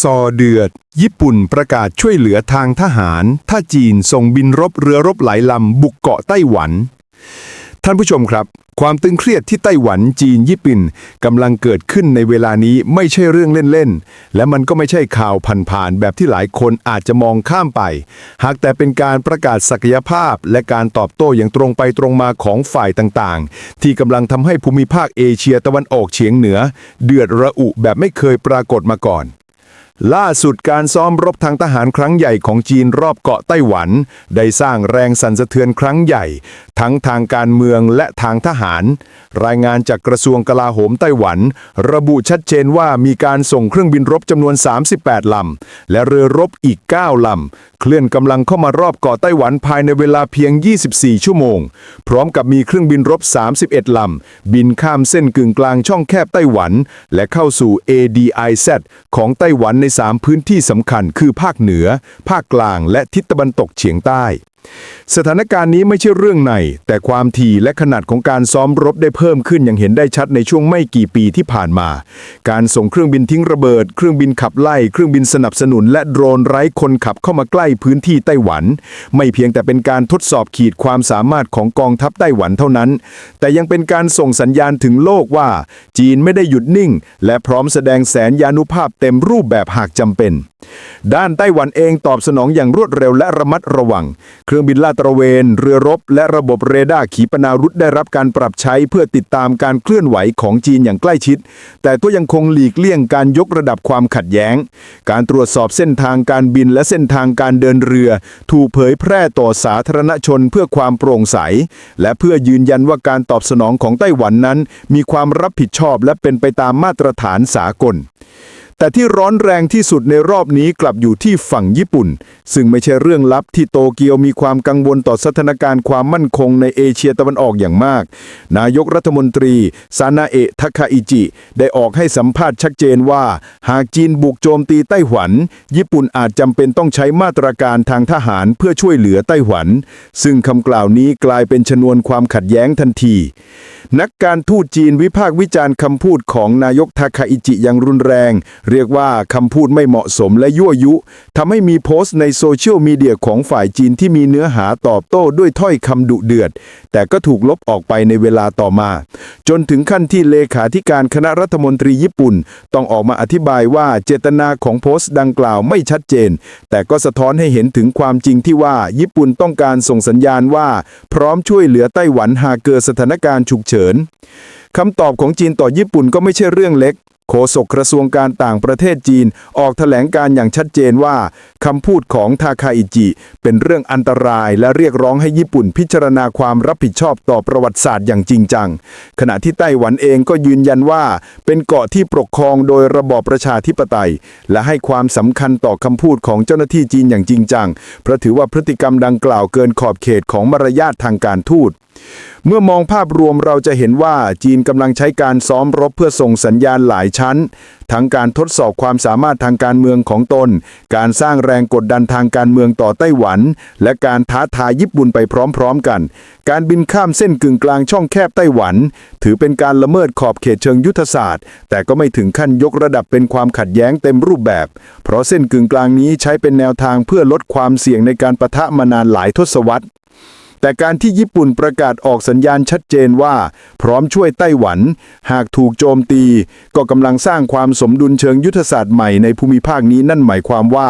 ซอเดือด ญี่ปุ่นประกาศช่วยเหลือทางทหาร ถ้าจีนส่งบินรบเรือรบหลายลำบุกเกาะไต้หวัน ท่านผู้ชมครับ ความตึงเครียดที่ไต้หวันจีนญี่ปุ่นกำลังเกิดขึ้นในเวลานี้ไม่ใช่เรื่องเล่นๆ และมันก็ไม่ใช่ข่าวผ่านๆแบบที่หลายคนอาจจะมองข้ามไป หากแต่เป็นการประกาศศักยภาพ และการตอบโต้อย่างตรงไปตรงมาของฝ่ายต่างๆ ที่กำลังทำให้ภูมิภาคเอเชียตะวันออกเฉียงเหนือ เดือดระอุแบบไม่เคยปรากฏมาก่อน ล่าสุดการซ้อมรบทางทหารครั้งใหญ่ของจีนรอบเกาะไต้หวัน ได้สร้างแรงสั่นสะเทือนครั้งใหญ่ ทั้งทางการเมืองและทางทหาร รายงานจากกระทรวงกลาโหมไต้หวัน ระบุชัดเจนว่ามีการส่งเครื่องบินรบจำนวน 38 ลำ และเรือรบอีก 9 ลำ เคลื่อนกำลังเข้ามารอบเกาะไต้หวันภายในเวลาเพียง 24 ชั่วโมง พร้อมกับมีเครื่องบินรบ 31 ลำ บินข้ามเส้นกึ่งกลางช่องแคบไต้หวัน และเข้าสู่ ADIZ ของไต้หวันใน3 พื้นที่สำคัญคือภาคเหนือ ภาคกลาง และทิศตะวันตกเฉียงใต้ สถานการณ์นี้ไม่ใช่เรื่องใน แต่ความถี่และขนาดของการซ้อมรบได้เพิ่มขึ้นอย่างเห็นได้ชัดในช่วงไม่กี่ปีที่ผ่านมา การส่งเครื่องบินทิ้งระเบิด เครื่องบินขับไล่ เครื่องบินสนับสนุน และโดรนไร้คนขับเข้ามาใกล้พื้นที่ไต้หวัน ไม่เพียงแต่เป็นการทดสอบขีดความสามารถของกองทัพไต้หวันเท่านั้น แต่ยังเป็นการส่งสัญญาณถึงโลกว่า จีนไม่ได้หยุดนิ่ง และพร้อมแสดงแสนยานุภาพเต็มรูปแบบหากจำเป็น ด้านไต้หวันเองตอบสนองอย่างรวดเร็วและระมัดระวังเครื่องบินลาดตระเวน เรือรบ และระบบเรดาร์ขีปนาวุธได้รับการปรับใช้เพื่อติดตามการเคลื่อนไหวของจีนอย่างใกล้ชิด แต่ก็ยังคงหลีกเลี่ยงการยกระดับความขัดแย้ง การตรวจสอบเส้นทางการบินและเส้นทางการเดินเรือ ถูกเผยแพร่ต่อสาธารณชนเพื่อความโปร่งใส และเพื่อยืนยันว่าการตอบสนองของไต้หวันนั้น มีความรับผิดชอบและเป็นไปตามมาตรฐานสากล แต่ที่ร้อนแรงที่สุดในรอบนี้กลับอยู่ที่ฝั่งญี่ปุ่น ซึ่งไม่ใช่เรื่องลับที่โตเกียวมีความกังวลต่อสถานการณ์ความมั่นคงในเอเชียตะวันออกอย่างมาก นายกรัฐมนตรีซานาเอะทาคาอิจิ ได้ออกให้สัมภาษณ์ชัดเจนว่า หากจีนบุกโจมตีไต้หวัน ญี่ปุ่นอาจจำเป็นต้องใช้มาตรการทางทหารเพื่อช่วยเหลือไต้หวัน ซึ่งคำกล่าวนี้กลายเป็นชนวนความขัดแย้งทันที นักการทูตจีนวิพากษ์วิจารณ์คำพูดของนายกทาคาอิจิอย่างรุนแรงเรียกว่าคำพูดไม่เหมาะสมและยั่วยุทำให้มีโพสต์ในโซเชียลมีเดียของฝ่ายจีนที่มีเนื้อหาตอบโต้ด้วยถ้อยคำดุเดือด แต่ก็ถูกลบออกไปในเวลาต่อมา จนถึงขั้นที่เลขาธิการคณะรัฐมนตรีญี่ปุ่น ต้องออกมาอธิบายว่าเจตนาของโพสต์ดังกล่าวไม่ชัดเจน แต่ก็สะท้อนให้เห็นถึงความจริงที่ว่าญี่ปุ่นต้องการส่งสัญญาณว่า พร้อมช่วยเหลือไต้หวันหากเกิดสถานการณ์ฉุกเฉินคำตอบของจีนต่อญี่ปุ่นก็ไม่ใช่เรื่องเล็ก โฆษกกระทรวงการต่างประเทศจีนออกแถลงการอย่างชัดเจนว่าคำพูดของทาคาอิจิ เป็นเรื่องอันตรายและเรียกร้องให้ญี่ปุ่นพิจารณาความรับผิดชอบต่อประวัติศาสตร์อย่างจริงจัง ขณะที่ไต้หวันเองก็ยืนยันว่า เป็นเกาะที่ปกครองโดยระบอบประชาธิปไตย และให้ความสำคัญต่อคำพูดของเจ้าหน้าที่จีนอย่างจริงจังเพราะถือว่าพฤติกรรมดังกล่าวเกินขอบเขตของมารยาททางการทูต เมื่อมองภาพรวมเราจะเห็นว่าจีนกำลังใช้การซ้อมรบเพื่อส่งสัญญาณหลายชั้น ทั้งการทดสอบความสามารถทางการเมืองของตน การสร้างแรงกดดันทางการเมืองต่อไต้หวัน และการท้าทายญี่ปุ่นไปพร้อมๆกัน การบินข้ามเส้นกึ่งกลางช่องแคบไต้หวัน ถือเป็นการละเมิดขอบเขตเชิงยุทธศาสตร์ แต่ก็ไม่ถึงขั้นยกระดับเป็นความขัดแย้งเต็มรูปแบบ เพราะเส้นกึ่งกลางนี้ใช้เป็นแนวทางเพื่อลดความเสี่ยงในการปะทะมานานหลายทศวรรษ แต่การที่ญี่ปุ่นประกาศออกสัญญาณชัดเจนว่า พร้อมช่วยไต้หวัน หากถูกโจมตี ก็กำลังสร้างความสมดุลเชิงยุทธศาสตร์ใหม่ในภูมิภาคนี้นั่นหมายความว่า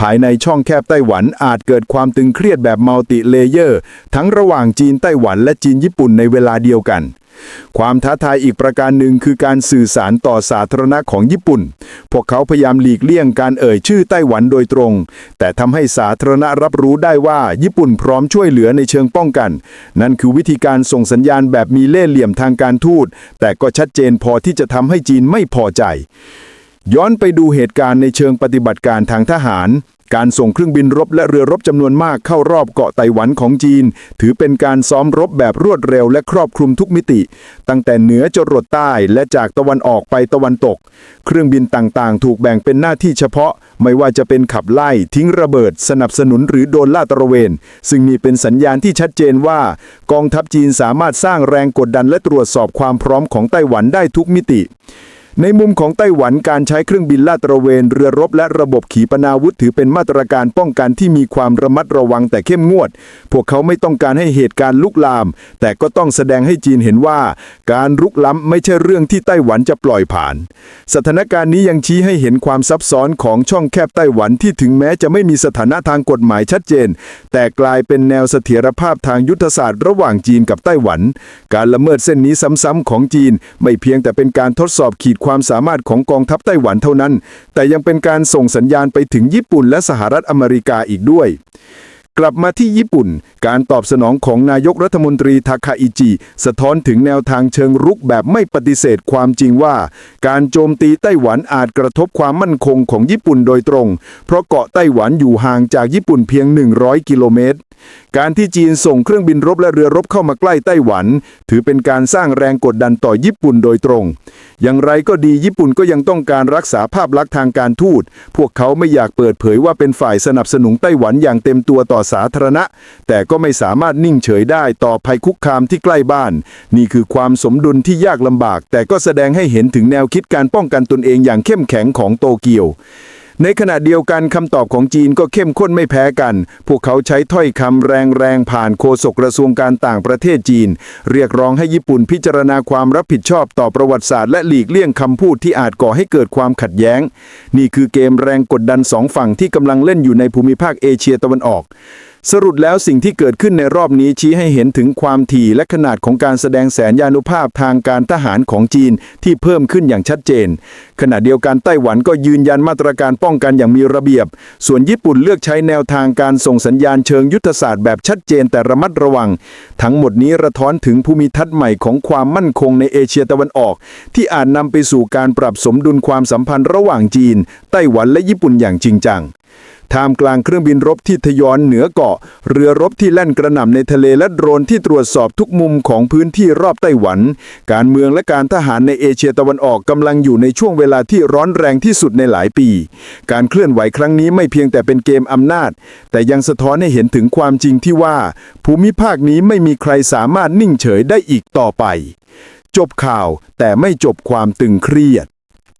ภายในช่องแคบไต้หวันอาจเกิดความตึงเครียดแบบมัลติเลเยอร์ ทั้งระหว่างจีนไต้หวันและจีนญี่ปุ่นในเวลาเดียวกัน ความท้าทายอีกประการหนึ่งคือการสื่อสารต่อสาธารณะของญี่ปุ่น พวกเขาพยายามหลีกเลี่ยงการเอ่ยชื่อไต้หวันโดยตรง แต่ทำให้สาธารณะรับรู้ได้ว่าญี่ปุ่นพร้อมช่วยเหลือในเชิงป้องกัน นั่นคือวิธีการส่งสัญญาณแบบมีเล่ห์เหลี่ยมทางการทูต แต่ก็ชัดเจนพอที่จะทำให้จีนไม่พอใจ ย้อนไปดูเหตุการณ์ในเชิงปฏิบัติการทางทหาร การส่งเครื่องบินรบและเรือรบจำนวนมากเข้ารอบเกาะไต้หวันของจีน ถือเป็นการซ้อมรบแบบรวดเร็วและครอบคลุมทุกมิติ ตั้งแต่เหนือจรดใต้และจากตะวันออกไปตะวันตก เครื่องบินต่างๆ ถูกแบ่งเป็นหน้าที่เฉพาะ ไม่ว่าจะเป็นขับไล่ ทิ้งระเบิด สนับสนุนหรือโดนลาดตระเวน ซึ่งนี่เป็นสัญญาณที่ชัดเจนว่า กองทัพจีนสามารถสร้างแรงกดดันและตรวจสอบความพร้อมของไต้หวันได้ทุกมิติ ในมุมของไต้หวันการใช้เครื่องบินลาดตระเวน เรือรบและระบบขีปนาวุธถือเป็นมาตรการป้องกันที่มีความระมัดระวังแต่เข้มงวด พวกเขาไม่ต้องการให้เหตุการณ์ลุกลาม แต่ก็ต้องแสดงให้จีนเห็นว่า การรุกล้ำไม่ใช่เรื่องที่ไต้หวันจะปล่อยผ่าน สถานการณ์นี้ยังชี้ให้เห็นความซับซ้อนของช่องแคบไต้หวันที่ถึงแม้จะไม่มีสถานะทางกฎหมายชัดเจน แต่กลายเป็นแนวเสถียรภาพทางยุทธศาสตร์ระหว่างจีนกับไต้หวัน การละเมิดเส้นนี้ซ้ำๆของจีน ไม่เพียงแต่เป็นการทดสอบขีดความสามารถของกองทัพไต้หวันเท่านั้น แต่ยังเป็นการส่งสัญญาณไปถึงญี่ปุ่นและสหรัฐอเมริกาอีกด้วย กลับมาที่ญี่ปุ่น การตอบสนองของนายกรัฐมนตรีทาคาอิจิ สะท้อนถึงแนวทางเชิงรุกแบบไม่ปฏิเสธความจริงว่า การโจมตีไต้หวันอาจกระทบความมั่นคงของญี่ปุ่นโดยตรง เพราะเกาะไต้หวันอยู่ห่างจากญี่ปุ่นเพียง 100 กิโลเมตร การที่จีนส่งเครื่องบินรบและเรือรบเข้ามาใกล้ไต้หวัน ถือเป็นการสร้างแรงกดดันต่อญี่ปุ่นโดยตรง อย่างไรก็ดีญี่ปุ่นก็ยังต้องการรักษาภาพลักษณ์ทางการทูต พวกเขาไม่อยากเปิดเผยว่าเป็นฝ่ายสนับสนุนไต้หวันอย่างเต็มตัวต่อสาธารณะ แต่ก็ไม่สามารถนิ่งเฉยได้ต่อภัยคุกคามที่ใกล้บ้าน นี่คือความสมดุลที่ยากลำบาก แต่ก็แสดงให้เห็นถึงแนวคิดการป้องกันตนเองอย่างเข้มแข็งของโตเกียว ในขณะเดียวกันคำตอบของจีนก็เข้มข้นไม่แพ้กัน พวกเขาใช้ถ้อยคำแรงๆ ผ่านโฆษกกระทรวงการต่างประเทศจีน เรียกร้องให้ญี่ปุ่นพิจารณาความรับผิดชอบต่อประวัติศาสตร์และหลีกเลี่ยงคำพูดที่อาจก่อให้เกิดความขัดแย้ง นี่คือเกมแรงกดดันสองฝั่งที่กำลังเล่นอยู่ในภูมิภาคเอเชียตะวันออก สรุปแล้วสิ่งที่เกิดขึ้นในรอบนี้ชี้ให้เห็นถึงความถี่และขนาดของการแสดงแสนยานุภาพทางการทหารของจีนที่เพิ่มขึ้นอย่างชัดเจน ขณะเดียวกันไต้หวันก็ยืนยันมาตรการป้องกันอย่างมีระเบียบ ส่วนญี่ปุ่นเลือกใช้แนวทางการส่งสัญญาณเชิงยุทธศาสตร์แบบชัดเจนแต่ระมัดระวัง ทั้งหมดนี้ระท้อนถึงภูมิทัศน์ใหม่ของความมั่นคงในเอเชียตะวันออก ที่อาจนำไปสู่การปรับสมดุลความสัมพันธ์ระหว่างจีน ไต้หวันและญี่ปุ่นอย่างจริงจัง ท่ามกลางเครื่องบินรบที่ทยอนเหนือเกาะ เรือรบที่แล่นกระหน่ำในทะเลและโดรนที่ตรวจสอบทุกมุมของพื้นที่รอบไต้หวัน การเมืองและการทหารในเอเชียตะวันออกกำลังอยู่ในช่วงเวลาที่ร้อนแรงที่สุดในหลายปี การเคลื่อนไหวครั้งนี้ไม่เพียงแต่เป็นเกมอำนาจ แต่ยังสะท้อนให้เห็นถึงความจริงที่ว่า ภูมิภาคนี้ไม่มีใครสามารถนิ่งเฉยได้อีกต่อไป จบข่าวแต่ไม่จบความตึงเครียด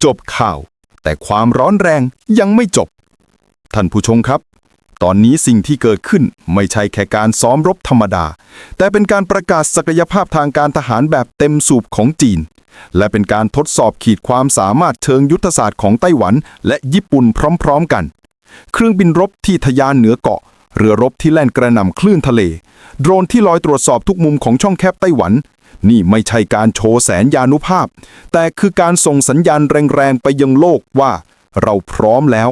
จบข่าว แต่ความร้อนแรงยังไม่จบ ท่านผู้ชมครับ ตอนนี้สิ่งที่เกิดขึ้นไม่ใช่แค่การซ้อมรบธรรมดา แต่เป็นการประกาศศักยภาพทางการทหารแบบเต็มสูบของจีน และเป็นการทดสอบขีดความสามารถเชิงยุทธศาสตร์ของไต้หวัน และญี่ปุ่นพร้อม ๆ กัน เครื่องบินรบที่ทะยานเหนือเกาะเรือรบที่แล่นกระหน่ำคลื่นทะเล โดรนที่ลอยตรวจสอบทุกมุมของช่องแคบไต้หวัน นี่ไม่ใช่การโชว์แสนยานุภาพ แต่คือการส่งสัญญาณแรงๆไปยังโลกว่า เราพร้อมแล้ว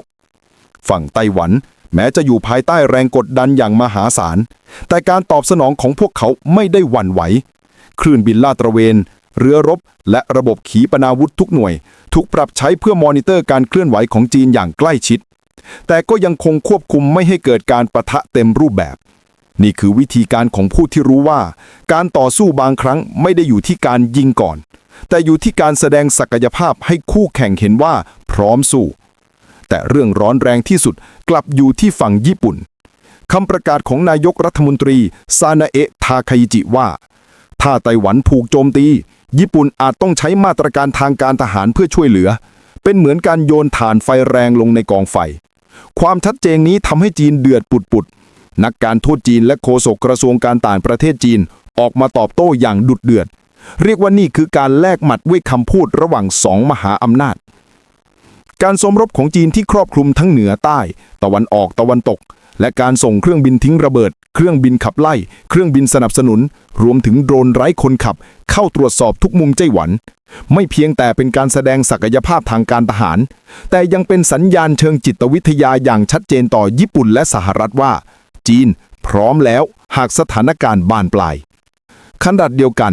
ฝั่งไต้หวัน แม้จะอยู่ภายใต้แรงกดดันอย่างมหาศาล แต่การตอบสนองของพวกเขาไม่ได้หวั่นไหว คลื่นบินลาดตระเวน เรือรบ และระบบขีปนาวุธทุกหน่วย ถูกปรับใช้เพื่อมอนิเตอร์การเคลื่อนไหวของจีนอย่างใกล้ชิด แต่ก็ยังคงควบคุมไม่ให้เกิดการประทะเต็มรูปแบบ นี่คือวิธีการของผู้ที่รู้ว่า การต่อสู้บางครั้งไม่ได้อยู่ที่การยิงก่อนแต่อยู่ที่การแสดงศักยภาพให้คู่แข่งเห็นว่าพร้อมสู้ แต่เรื่องร้อนแรงที่สุดกลับอยู่ที่ฝั่งญี่ปุ่นคำประกาศของนายกรัฐมนตรี ซานาเอะ ทาคาอิจิว่า ถ้าไต้หวันผูกโจมตี ญี่ปุ่นอาจต้องใช้มาตรการทางการทหารเพื่อช่วยเหลือ เป็นเหมือนการโยนถ่านไฟแรงลงในกองไฟ ความชัดเจนนี้ทำให้จีนเดือดปุดๆ นักการทูตจีนและโฆษกกระทรวงการต่างประเทศจีนออกมาตอบโต้อย่างดุดเดือด เรียกว่านี่คือการแลกหมัดด้วยคำพูดระหว่างสองมหาอำนาจ การสมรบของจีนที่ครอบคลุมทั้งเหนือใต้ ตะวันออกตะวันตก และการส่งเครื่องบินทิ้งระเบิด เครื่องบินขับไล่ เครื่องบินสนับสนุน รวมถึงโดรนไร้คนขับ เข้าตรวจสอบทุกมุมไต้หวัน ไม่เพียงแต่เป็นการแสดงศักยภาพทางการทหาร แต่ยังเป็นสัญญาณเชิงจิตวิทยาอย่างชัดเจนต่อญี่ปุ่นและสหรัฐว่า จีน พร้อมแล้วหากสถานการณ์บานปลายขนาดเดียวกัน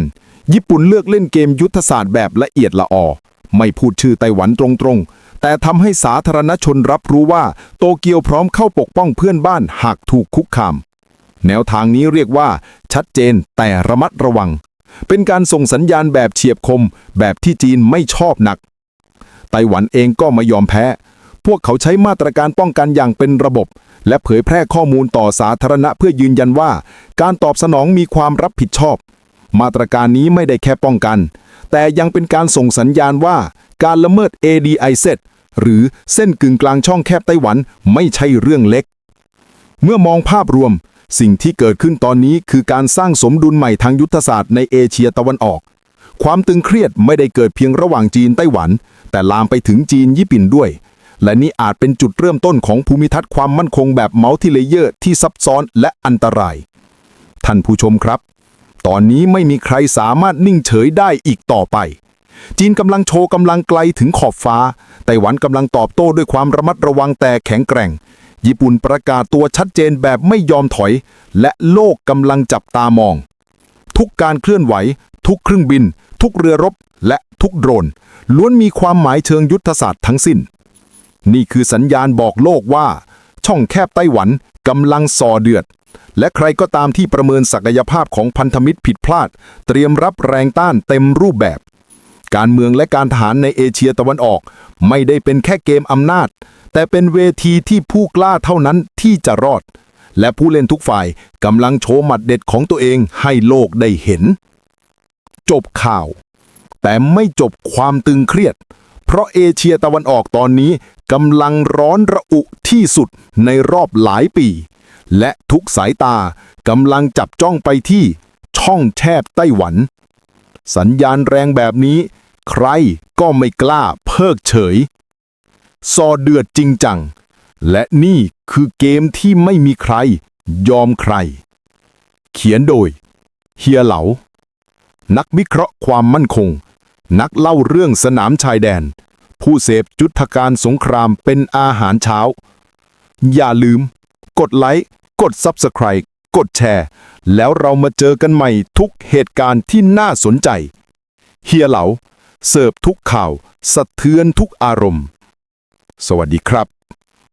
ญี่ปุ่นเลือกเล่นเกมยุทธศาสตร์แบบละเอียดละออ ไม่พูดชื่อไต้หวันตรงๆ แต่ทำให้สาธารณชนรับรู้ว่า โตเกียวพร้อมเข้าปกป้องเพื่อนบ้านหากถูกคุกคาม แนวทางนี้เรียกว่า ชัดเจนแต่ระมัดระวัง เป็นการส่งสัญญาณแบบเฉียบคม แบบที่จีนไม่ชอบหนัก ไต้หวันเองก็ไม่ยอมแพ้ พวกเขาใช้มาตรการป้องกันอย่างเป็นระบบ และเผยแพร่ข้อมูลต่อสาธารณะเพื่อยืนยันว่า การตอบสนองมีความรับผิดชอบ มาตรการนี้ไม่ได้แค่ป้องกัน แต่ยังเป็นการส่งสัญญาณว่า การละเมิด ADIZ หรือเส้นกึ่งกลางช่องแคบไต้หวันไม่ใช่เรื่องเล็ก เมื่อมองภาพรวม สิ่งที่เกิดขึ้นตอนนี้คือการสร้างสมดุลใหม่ทางยุทธศาสตร์ในเอเชียตะวันออก ความตึงเครียดไม่ได้เกิดเพียงระหว่างจีนไต้หวัน แต่ลามไปถึงจีนญี่ปุ่นด้วย และนี่อาจเป็นจุดเริ่มต้นของภูมิทัศน์ความมั่นคงแบบเมัลติเลเยอร์ที่ซับซ้อนและอันตราย ท่านผู้ชมครับ ตอนนี้ไม่มีใครสามารถนิ่งเฉยได้อีกต่อไป จีนกำลังโชว์กำลังไกลถึงขอบฟ้า ไต้หวันกำลังตอบโต้ด้วยความระมัดระวังแต่แข็งแกร่ง ญี่ปุ่นประกาศตัวชัดเจนแบบไม่ยอมถอย และโลกกำลังจับตามอง ทุกการเคลื่อนไหว ทุกเครื่องบิน ทุกเรือรบ และทุกโดรน ล้วนมีความหมายเชิงยุทธศาสตร์ทั้งสิ้น นี่คือสัญญาณบอกโลกว่า ช่องแคบไต้หวันกำลังส่อเดือดและใครก็ตามที่ประเมินศักยภาพของพันธมิตรผิดพลาด เตรียมรับแรงต้านเต็มรูปแบบ การเมืองและการทหารในเอเชียตะวันออก ไม่ได้เป็นแค่เกมอำนาจ แต่เป็นเวทีที่ผู้กล้าเท่านั้นที่จะรอด และผู้เล่นทุกฝ่ายกำลังโชว์หมัดเด็ดของตัวเองให้โลกได้เห็น จบข่าว แต่ไม่จบความตึงเครียด เพราะเอเชียตะวันออกตอนนี้กำลังร้อนระอุที่สุดในรอบหลายปี และทุกสายตากำลังจับจ้องไปที่ช่องแทบไต้หวัน สัญญาณแรงแบบนี้ ใครก็ไม่กล้าเพิกเฉย ซอเดือดจริงจัง และนี่คือเกมที่ไม่มีใคร ยอมใคร เขียนโดย เฮียเหลา นักวิเคราะห์ความมั่นคง นักเล่าเรื่องสนามชายแดน ผู้เสพจุทการสงครามเป็นอาหารเช้า อย่าลืม กดไลค์ กด Subscribe กดแชร์ แล้วเรามาเจอกันใหม่ทุกเหตุการณ์ที่น่าสนใจ เฮียเหลา เสิร์ฟทุกข่าว สะเทือนทุกอารมณ์ สวัสดีครับ